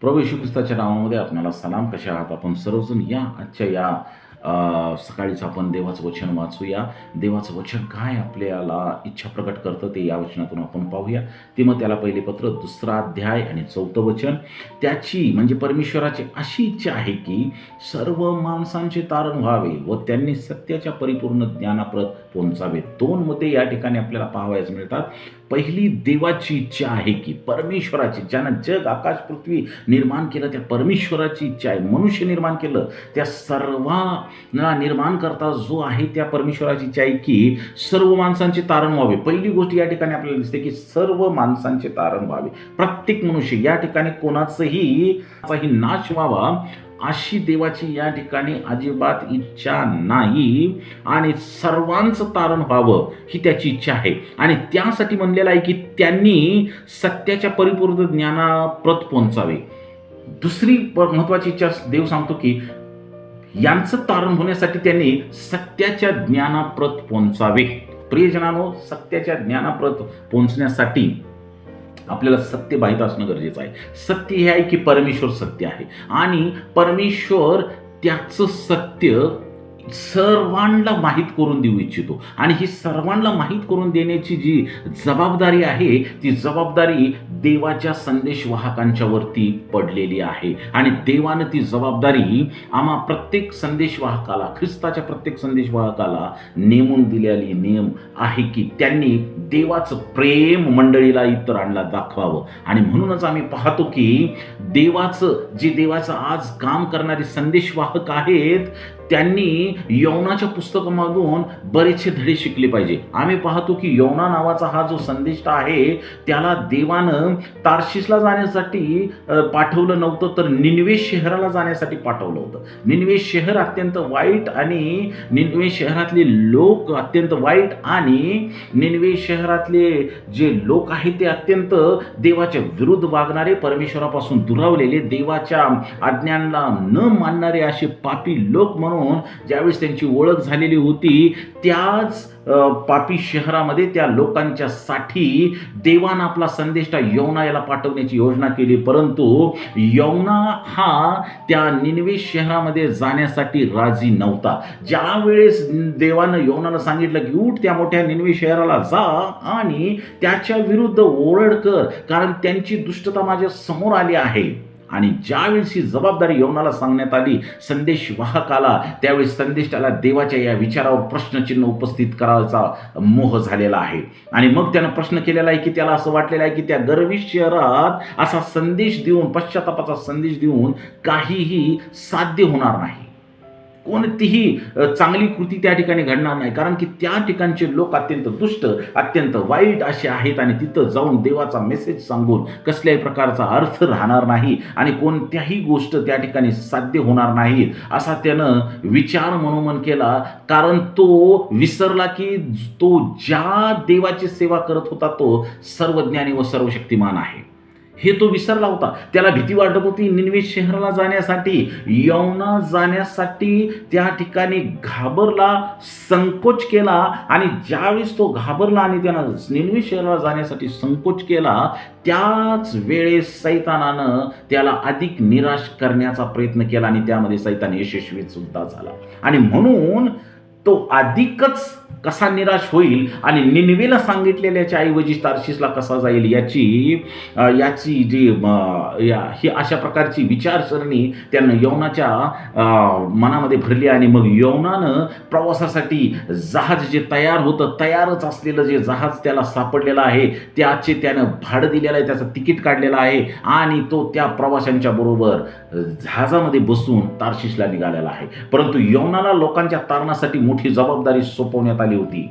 प्रभू येशू ख्रिस्ताच्या नावामध्ये आपल्याला सलाम कशा आहात? आपण सर्वजण या आजच्या या सकाळीच आपण देवाचं वचन वाचूया. देवाचं वचन काय आपल्याला इच्छा प्रकट करतं ते या वचनातून आपण पाहूया. ते मग त्याला पहिले पत्र दुसरा अध्याय आणि चौथं वचन. त्याची म्हणजे परमेश्वराची अशी इच्छा आहे की सर्व माणसांचे तारण व्हावे व त्यांनी सत्याच्या परिपूर्ण ज्ञानाप्रत पोहोचावे. दोन मते या ठिकाणी आपल्याला पाहावयास मिळतात. पहिली देवाची इच्छा आहे की परमेश्वराची ज्यानं जग आकाश पृथ्वी निर्माण केलं त्या परमेश्वराची इच्छा आहे. मनुष्य निर्माण केलं त्या सर्वांना निर्माण करता जो आहे त्या परमेश्वराची इच्छा आहे की सर्व माणसांचे तारण व्हावे. पहिली गोष्ट या ठिकाणी आपल्याला दिसते की सर्व माणसांचे तारण व्हावे. प्रत्येक मनुष्य या ठिकाणी कोणाचंही नाश व्हावा अशी देवाची या ठिकाणी अजिबात इच्छा नाही आणि सर्वांचं तारण व्हावं ही त्याची इच्छा आहे. आणि त्यासाठी म्हणलेलं आहे की त्यांनी सत्याच्या परिपूर्ण ज्ञानाप्रत पोहोचावे. दुसरी महत्वाची इच्छा देव सांगतो की यांचं तारण होण्यासाठी त्यांनी सत्याच्या ज्ञानाप्रत पोहोचावे. प्रियजनानो सत्याच्या ज्ञानाप्रत पोहोचण्यासाठी आपल्याला सत्य माहीत असणं गरजेचं आहे. सत्य हे आहे की परमेश्वर सत्य आहे. आणि परमेश्वर त्याचं सत्य सर्वांना माहीत करून देऊ इच्छितो. आणि ही सर्वांना माहीत करून देण्याची जी जबाबदारी आहे ती जबाबदारी देवाच्या संदेशवाहकांच्यावरती पडलेली आहे. आणि देवानं ती जबाबदारी आम्हा प्रत्येक संदेशवाहकाला ख्रिस्ताच्या प्रत्येक संदेशवाहकाला नेमून दिलेली नियम आहे की त्यांनी देवाचं प्रेम मंडळीला इतरांना दाखवावं. आणि म्हणूनच आम्ही पाहतो की देवाचं जे देवाचं आज काम करणारे संदेशवाहक आहेत त्यांनी यवनाच्या पुस्तकामधून बरेचसे धडे शिकले पाहिजे. आम्ही पाहतो की यवना नावाचा हा जो संदेष्टा आहे त्याला देवानं तारशिसला जाण्यासाठी पाठवलं नव्हतं तर निनवे शहराला जाण्यासाठी पाठवलं होतं. निनवे शहर अत्यंत वाईट आणि निनवे शहरातले लोक अत्यंत वाईट आणि निनवे शहरातले जे लोक आहेत ते अत्यंत देवाच्या विरुद्ध वागणारे परमेश्वरापासून दुरावलेले देवाच्या आज्ञांना न मानणारे असे पापी लोक म्हणून ज्यावेळेस त्यांची ओळख झालेली होती त्याच पापी शहरामध्ये त्या लोकांच्या साठी देवानं आपला संदेष्टा यवना याला पाठवण्याची योजना केली. परंतु यवना हा त्या निनवे शहरामध्ये जाण्यासाठी राजी नव्हता. ज्यावेळेस देवानं यवनाला सांगितलं की उठ त्या मोठ्या निनवे शहराला जा आणि त्याच्या विरुद्ध ओरड कर कारण त्यांची दुष्टता माझ्यासमोर आली आहे. आणि ज्यावेळेस ही जबाबदारी यवनाला सांगण्यात आली संदेश वाहकाला त्यावेळेस संदेशाला देवाच्या या विचारावर प्रश्नचिन्ह उपस्थित करायचा मोह झालेला आहे. आणि मग त्यानं प्रश्न केलेला आहे की त्याला असं वाटलेलं आहे की त्या गर्वी शहरात असा संदेश देऊन पश्चातापाचा संदेश देऊन काहीही साध्य होणार नाही. कोणतीही चांगली कृती त्या ठिकाणी घडणार नाही. कारण की त्या ठिकाणचे लोक अत्यंत दुष्ट अत्यंत वाईट असे आहेत आणि तिथं जाऊन देवाचा मेसेज सांगून कसल्याही प्रकारचा अर्थ राहणार नाही आणि कोणत्याही गोष्ट त्या ठिकाणी साध्य होणार नाही. असा त्यानं विचार मनोमन केला. कारण तो विसरला की तो ज्या देवाची सेवा करत होता तो सर्वज्ञानी व सर्वशक्तिमान आहे. हे तो विसरला होता. त्याला भीती वाटत होती निनवे शहराला जाण्यासाठी. यवना जाण्यासाठी त्या ठिकाणी घाबरला संकोच केला आणि ज्यावेळेस तो घाबरला आणि त्यानं निनवे शहराला जाण्यासाठी संकोच केला त्याच वेळेस सैतानानं त्याला अधिक निराश करण्याचा प्रयत्न केला आणि त्यामध्ये सैतान यशस्वी सुद्धा झाला. आणि म्हणून तो अधिकच कसा निराश होईल आणि निनवेला सांगितलेल्याच्या ऐवजी तारशीसला कसा जाईल याची याची जी या ही अशा प्रकारची विचारसरणी त्यानं यवनाच्या मनामध्ये भरली आणि मग यवनानं प्रवासासाठी जहाज जे तयार होतं तयारच असलेलं जे जहाज त्याला सापडलेलं आहे त्याचे त्यानं भाडं दिलेलं आहे त्याचं तिकीट काढलेलं आहे आणि तो त्या प्रवाशांच्या बरोबर जहाजामध्ये बसून तारशीसला निघालेला आहे. परंतु यवनाला लोकांच्या तारणासाठी मोठी मोठी जबाबदारी सोपवण्यात आली होती.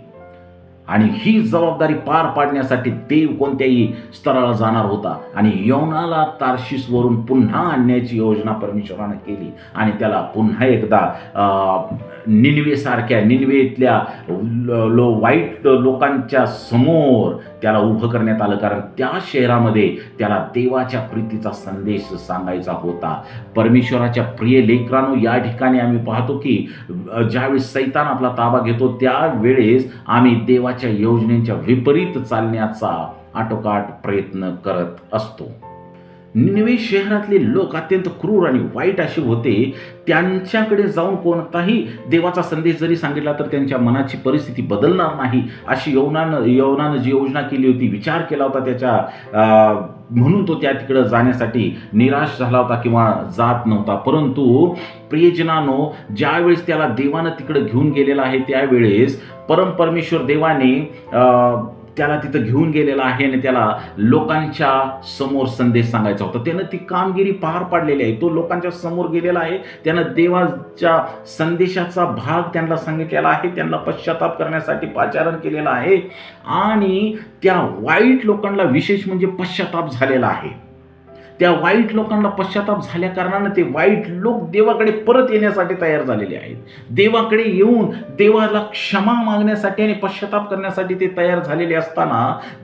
आणि ही जबाबदारी पार पाडण्यासाठी देव कोणत्याही स्तराला जाणार होता. आणि यवनाला तारशीसवरून पुन्हा आणण्याची योजना परमेश्वरानं केली. आणि त्याला पुन्हा एकदा अं, निनवेसारख्या निनवेतल्या लो लो- वाईट लोकांच्या समोर त्याला उभं करण्यात आलं. कारण त्या शहरामध्ये त्याला देवाच्या प्रीतीचा संदेश सांगायचा होता. परमेश्वराच्या प्रिय लेकरांनो या ठिकाणी आम्ही पाहतो की ज्यावेळेस सैतान आपला ताबा घेतो त्यावेळेस आम्ही देवाच्या योजनेच्या विपरीत चालण्याचा आटोकाट प्रयत्न करत असतो. निनवे शहरातले लोक अत्यंत क्रूर आणि वाईट असे होते. त्यांच्याकडे जाऊन कोणताही देवाचा संदेश जरी सांगितला तर त्यांच्या मनाची परिस्थिती बदलणार नाही. अशी यवनानं यवनानं जी योजना केली होती विचार केला होता त्याच्या म्हणून तो त्या तिकडं जाण्यासाठी निराश झाला होता किंवा जात नव्हता. परंतु प्रियजनानो ज्यावेळेस त्याला देवानं तिकडं घेऊन गेलेला आहे त्यावेळेस परमपरमेश्वर देवाने त्याला तिथं घेऊन गेलेला आहे आणि त्याला लोकांच्या समोर संदेश सांगायचा होता. त्यानं ती कामगिरी पार पाडलेली आहे. तो लोकांच्या समोर गेलेला आहे. त्यानं देवाच्या संदेशाचा भाग त्यांना सांगितलेला आहे. त्यांना पश्चाताप करण्यासाठी पाचारण केलेलं आहे. आणि त्या वाईट लोकांना विशेष म्हणजे पश्चाताप झालेला आहे. त्या वाईट लोकांना पश्चाताप झाल्या कारणानं ते वाईट लोक देवाकडे परत येण्यासाठी तयार झालेले आहेत. देवाकडे येऊन देवाला क्षमा मागण्यासाठी आणि पश्चाताप करण्यासाठी ते तयार झालेले असताना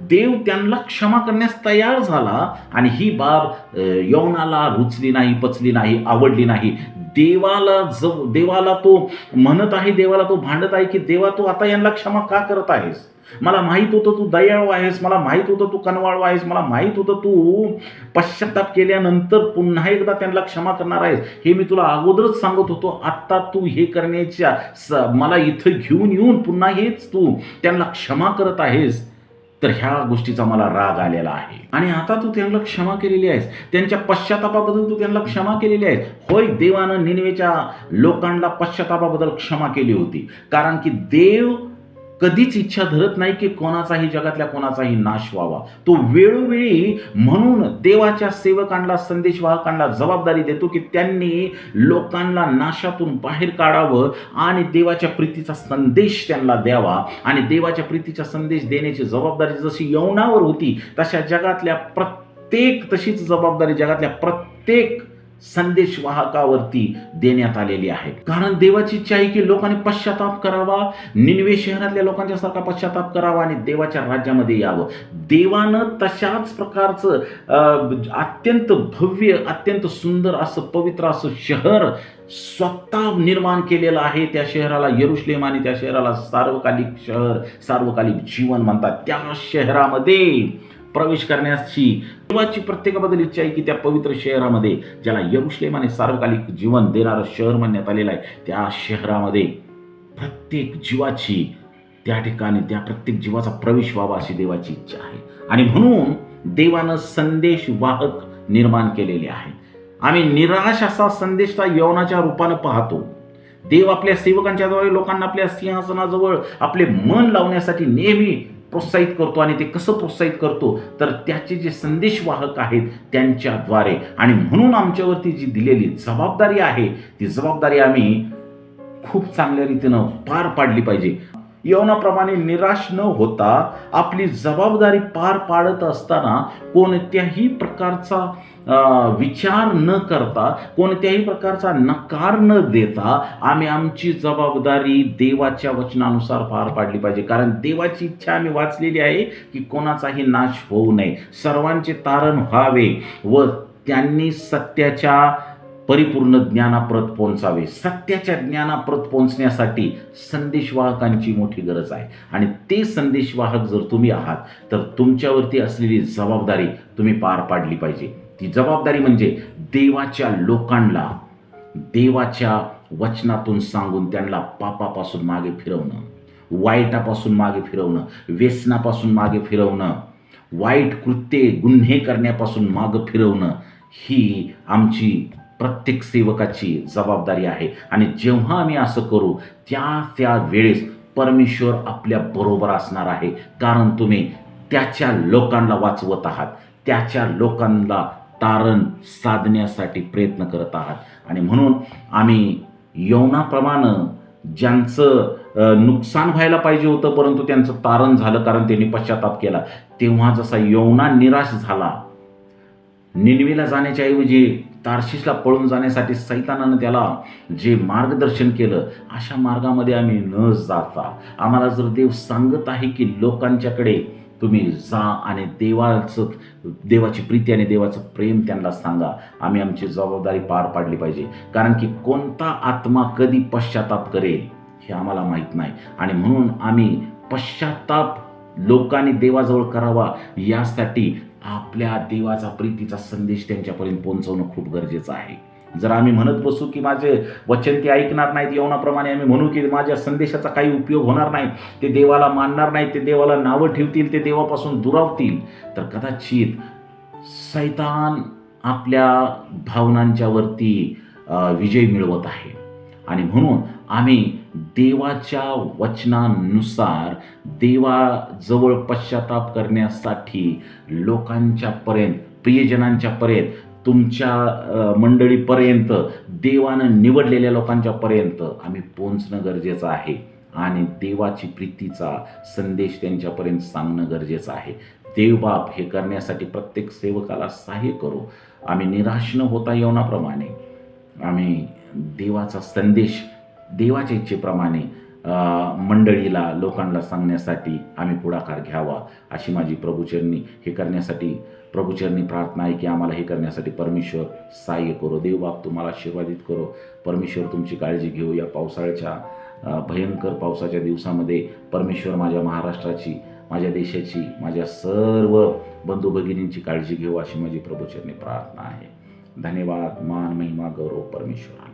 देव त्यांना क्षमा करण्यास तयार झाला आणि ही बाब यवनाला रुचली नाही पचली नाही आवडली नाही. देवाला ज देवाला तो म्हणत आहे देवाला तो भांडत आहे की देवा तू आता यांना क्षमा का करत आहेस? मला माहीत होतं तू दयाळू आहेस मला माहीत होतं तू कनवाळू आहेस मला माहीत होतं तू पश्चाताप केल्यानंतर पुन्हा एकदा त्यांना क्षमा करणार आहेस. हे मी तुला अगोदरच सांगत होतो आत्ता तू हे करण्याच्या स मला इथं घेऊन येऊन पुन्हा हेच तू त्यांना क्षमा करत आहेस. तर ह्या गोष्टीचा मला राग आलेला आहे. आणि आता तू त्यांना क्षमा केलेली आहेस. त्यांच्या पश्चातापाबद्दल तू त्यांना क्षमा केलेली आहेस. होय देवानं निनवेच्या लोकांना पश्चातापाबद्दल क्षमा केली होती. कारण की देव कधीच इच्छा धरत नाही की कोणाचाही जगातल्या कोणाचाही नाश व्हावा. तो वेळोवेळी म्हणून देवाच्या सेवकांना संदेशवाहकांना जबाबदारी देतो की त्यांनी लोकांना नाशातून बाहेर काढावं आणि देवाच्या प्रीतीचा संदेश त्यांना द्यावा. आणि देवाच्या प्रीतीचा संदेश देण्याची जबाबदारी जशी यवनावर होती तशा जगातल्या प्रत्येक तशीच जबाबदारी जगातल्या प्रत्येक संदेश वाहकावरती देण्यात आलेली आहे कारण देवाची इच्छा आहे की लोकांनी पश्चाताप करावा निनवे शहरातल्या लोकांच्या सारखा पश्चाताप करावा आणि देवाच्या राज्यामध्ये यावं. देवानं तशाच प्रकारचं अत्यंत भव्य अत्यंत सुंदर असं पवित्र असं शहर स्वतः निर्माण केलेलं आहे. त्या शहराला यरुश्लेम आणि त्या शहराला सार्वकालिक शहर सार्वकालिक जीवन म्हणतात. त्या शहरामध्ये प्रवेश करण्याची देवाची प्रत्येकाबद्दल इच्छा आहे की त्या पवित्र शहरामध्ये ज्याला यरुश्लेम आणि सार्वकालिक जीवन देणारं शहर म्हणण्यात आलेलं आहे त्या शहरामध्ये प्रत्येक जीवाची त्या ठिकाणी त्या प्रत्येक जीवाचा प्रवेश व्हावा अशी देवाची इच्छा आहे. आणि म्हणून देवानं संदेश वाहक निर्माण केलेले आहेत. आम्ही निराश असा संदेश यवनाच्या रूपानं पाहतो. देव आपल्या सेवकांच्याद्वारे लोकांना आपल्या सिंहासनाजवळ आपले मन लावण्यासाठी नेहमी प्रोत्साहित करतो आणि ते कसं प्रोत्साहित करतो? तर त्याचे जे संदेशवाहक आहेत त्यांच्याद्वारे. आणि म्हणून आमच्यावरती जी दिलेली जबाबदारी आहे ती जबाबदारी आम्ही खूप चांगल्या रीतीनं पार पाडली पाहिजे. यवनाप्रमाणे निराश न होता आपली जबाबदारी पार पाडत असताना कोणत्याही प्रकारचा विचार न करता कोणत्याही प्रकारचा नकार न देता आम्ही आमची जबाबदारी देवाच्या वचनानुसार पार पाडली पाहिजे. कारण देवाची इच्छा आम्ही वाचलेली आहे की कोणाचाही नाश होऊ नये. सर्वांचे तारण व्हावे व त्यांनी सत्याच्या परिपूर्ण ज्ञानाप्रत पोहोचावे. सत्याच्या ज्ञानाप्रत पोहोचण्यासाठी संदेशवाहकांची मोठी गरज आहे. आणि ते संदेशवाहक जर तुम्ही आहात तर तुमच्यावरती असलेली जबाबदारी तुम्ही पार पाडली पाहिजे. ती जबाबदारी म्हणजे देवाच्या लोकांना देवाच्या वचनातून सांगून त्यांना पापापासून मागे फिरवणं वाईटापासून मागे फिरवणं व्यसनापासून मागे फिरवणं वाईट कृत्ये गुन्हे करण्यापासून मागं फिरवणं ही आमची प्रत्येक सेवकाची जबाबदारी आहे. आणि जेव्हा आम्ही असं करू त्या त्या वेळेस परमेश्वर आपल्या बरोबर असणार आहे. कारण तुम्ही त्याच्या लोकांना वाचवत आहात. त्याच्या लोकांना तारण साधण्यासाठी प्रयत्न करत आहात. आणि म्हणून आम्ही यवनाप्रमाणे ज्यांचं नुकसान व्हायला पाहिजे होतं परंतु त्यांचं तारण झालं कारण त्यांनी पश्चाताप केला. तेव्हा जसा यवना निराश झाला निनवेला जाण्याच्या ऐवजी पळून जाण्यासाठी सैतानानं त्याला जे मार्गदर्शन केलं अशा मार्गामध्ये आम्ही न जाता. आम्हाला जर देव सांगत आहे की लोकांच्याकडे तुम्ही जा आणि देवाचं देवाची प्रीती आणि देवाचं प्रेम त्यांना सांगा. आम्ही आमची जबाबदारी पार पाडली पाहिजे. कारण की कोणता आत्मा कधी पश्चाताप करेल हे आम्हाला माहीत नाही. आणि म्हणून आम्ही पश्चाताप लोकांनी देवाजवळ करावा यासाठी आपल्या देवाचा प्रीतीचा संदेश त्यांच्यापर्यंत पोहोचवणं खूप गरजेचं आहे. जर आम्ही म्हणत बसू की माझे वचन ते ऐकणार नाहीत यवनाप्रमाणे आम्ही म्हणू की माझ्या संदेशाचा काही उपयोग होणार नाही ते देवाला मानणार नाहीत ते देवाला नावं ठेवतील ते देवापासून दुरावतील तर कदाचित सैतान आपल्या भावनांच्यावरती विजय मिळवत आहे. आणि म्हणून आम्ही देवाच्या वचनानुसार देवाजवळ पश्चाताप करण्यासाठी लोकांच्या पर्यंत प्रियजनांच्या पर्यंत तुमच्या मंडळीपर्यंत देवानं निवडलेल्या लोकांच्या पर्यंत आम्ही पोहोचणं गरजेचं आहे. आणि देवाची प्रीतीचा संदेश त्यांच्यापर्यंत सांगणं गरजेचं आहे. देवबाप हे करण्यासाठी प्रत्येक सेवकाला सहाय्य करू. आम्ही निराश न होता येवनाप्रमाणे आम्ही देवाचा संदेश देवाच्या इच्छेप्रमाणे मंडळीला लोकांना सांगण्यासाठी आम्ही पुढाकार घ्यावा अशी माझी प्रभुचरणी. हे करण्यासाठी प्रभुचरणी प्रार्थना आहे की आम्हाला हे करण्यासाठी परमेश्वर सहाय्य करो. देवबाप तुम्हाला आशीर्वादित करो. परमेश्वर तुमची काळजी घेऊ. या पावसाळ्याच्या भयंकर पावसाच्या दिवसामध्ये परमेश्वर माझ्या महाराष्ट्राची माझ्या देशाची माझ्या सर्व बंधू भगिनींची काळजी घेऊ अशी माझी प्रभुचरणी प्रार्थना आहे. धन्यवाद. मान महिमा गौरव परमेश्वर